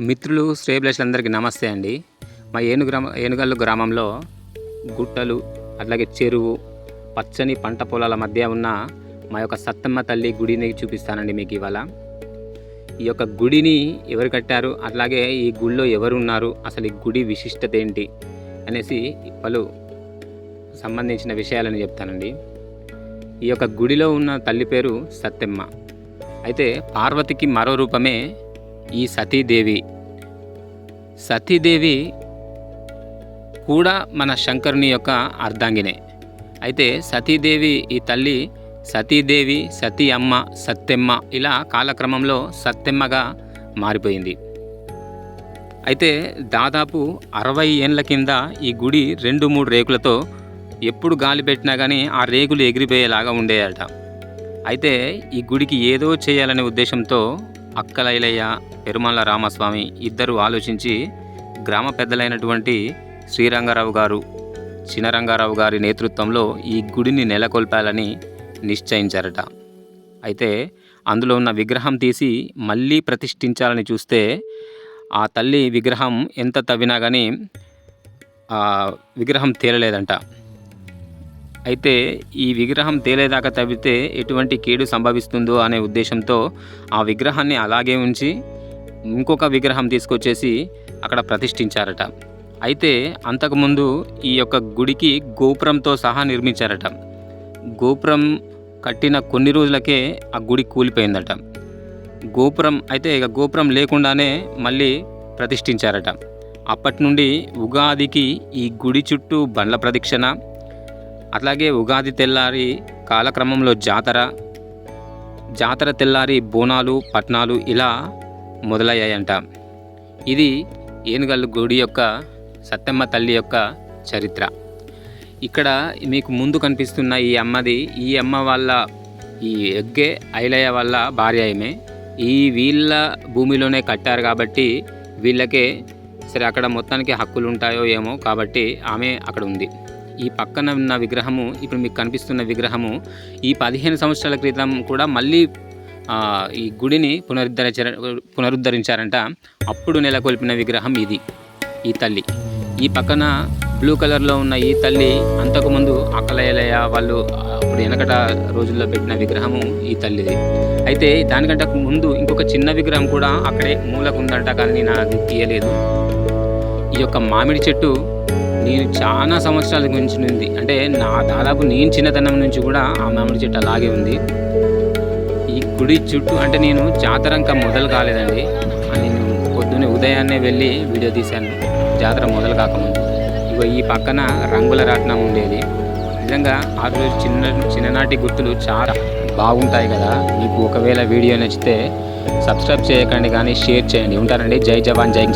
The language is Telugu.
మిత్రులు శ్రేయభిలాషులందరికీ నమస్తే అండి. మా ఏను గ్రామ ఏనుగల్లు గ్రామంలో గుట్టలు అట్లాగే చెరువు పచ్చని పంట పొలాల మధ్య ఉన్న మా యొక్క సత్తమ్మ తల్లి గుడిని చూపిస్తానండి మీకు ఇవాళ. ఈ యొక్క గుడిని ఎవరు కట్టారు అట్లాగే ఈ గుడిలో ఎవరు ఉన్నారు అసలు ఈ గుడి విశిష్టత ఏంటి అనేసి పలు సంబంధించిన విషయాలని చెప్తానండి. ఈ యొక్క గుడిలో ఉన్న తల్లి పేరు సత్తెమ్మ. అయితే పార్వతికి మరో రూపమే ఈ సతీదేవి. సతీదేవి కూడా మన శంకరుని యొక్క అర్ధాంగినే. అయితే సతీదేవి ఈ తల్లి సతీదేవి సతీ అమ్మ సత్తెమ్మ ఇలా కాలక్రమంలో సత్తెమ్మగా మారిపోయింది. అయితే దాదాపు అరవై ఏండ్ల కింద ఈ గుడి రెండు మూడు రేకులతో ఎప్పుడు గాలి పెట్టినా కానీ ఆ రేకులు ఎగిరిపోయేలాగా ఉండేయట. అయితే ఈ గుడికి ఏదో చేయాలనే ఉద్దేశంతో అక్కలైలయ్య పెరుమల్ల రామస్వామి ఇద్దరు ఆలోచించి గ్రామ పెద్దలైనటువంటి శ్రీరంగారావు గారు చినరంగారావు గారి నేతృత్వంలో ఈ గుడిని నెలకొల్పాలని నిశ్చయించారట. అయితే అందులో ఉన్న విగ్రహం తీసి మళ్ళీ ప్రతిష్ఠించాలని చూస్తే ఆ తల్లి విగ్రహం ఎంత తవ్వినా కానీ విగ్రహం తేలలేదంట. అయితే ఈ విగ్రహం తేలేదాకా తవ్వితే ఎటువంటి కీడు సంభవిస్తుందో అనే ఉద్దేశంతో ఆ విగ్రహాన్ని అలాగే ఉంచి ఇంకొక విగ్రహం తీసుకొచ్చేసి అక్కడ ప్రతిష్ఠించారట. అయితే అంతకుముందు ఈ యొక్క గుడికి గోపురంతో సహా నిర్మించారట. గోపురం కట్టిన కొన్ని రోజులకే ఆ గుడి కూలిపోయిందట. గోపురం అయితే ఇక గోపురం లేకుండానే మళ్ళీ ప్రతిష్ఠించారట. అప్పటి నుండి ఉగాదికి ఈ గుడి చుట్టూ బండ్ల ప్రదక్షిణ అట్లాగే ఉగాది తెల్లారి కాలక్రమంలో జాతర జాతర తెల్లారి బోనాలు పట్నాలు ఇలా మొదలయ్యాయంట. ఇది ఏనుగల్లు గుడి యొక్క సత్తమ్మ తల్లి యొక్క చరిత్ర. ఇక్కడ మీకు ముందు కనిపిస్తున్న ఈ అమ్మది ఈ అమ్మ వాళ్ళ ఈ ఎగ్గే ఐలయ్య వాళ్ళ భార్య ఆమె ఈ వీళ్ళ భూమిలోనే కట్టారు కాబట్టి వీళ్ళకే సరే అక్కడ మొత్తానికి హక్కులు ఉంటాయో ఏమో కాబట్టి ఆమె అక్కడ ఉంది. ఈ పక్కన ఉన్న విగ్రహము ఇప్పుడు మీకు కనిపిస్తున్న విగ్రహము ఈ పదిహేను సంవత్సరాల క్రితం కూడా మళ్ళీ ఈ గుడిని పునరుద్ధరించ పునరుద్ధరించారంట. అప్పుడు నెలకొల్పిన విగ్రహం ఇది ఈ తల్లి. ఈ పక్కన బ్లూ కలర్లో ఉన్న ఈ తల్లి అంతకుముందు అకలయలయ వాళ్ళు అప్పుడు వెనకట రోజుల్లో పెట్టిన విగ్రహము ఈ తల్లిది. అయితే దానికంటే ముందు ఇంకొక చిన్న విగ్రహం కూడా అక్కడే మూలకు ఉందంట కానీ నేను అది తీయలేదు. ఈ యొక్క మామిడి చెట్టు నేను చాలా సంవత్సరాల గురించి ఉంది. అంటే నా దాదాపు నేను చిన్నతనం నుంచి కూడా ఆ మామిడి చెట్టు అలాగే ఉంది. ఈ గుడి చుట్టూ అంటే నేను జాతర ఇంకా మొదలు కాలేదండి. నేను పొద్దున్నే ఉదయాన్నే వెళ్ళి వీడియో తీశాను. జాతర మొదలు కాకముందు. ఇగో ఈ పక్కన రంగుల రాట్నం ఉండేది. నిజంగా ఆ రోజు చిన్న చిన్ననాటి గుర్తులు చాలా బాగుంటాయి కదా. మీకు ఒకవేళ వీడియో నచ్చితే సబ్స్క్రైబ్ చేయకండి కానీ షేర్ చేయండి. ఉంటారండి జై జవాన్ జై జై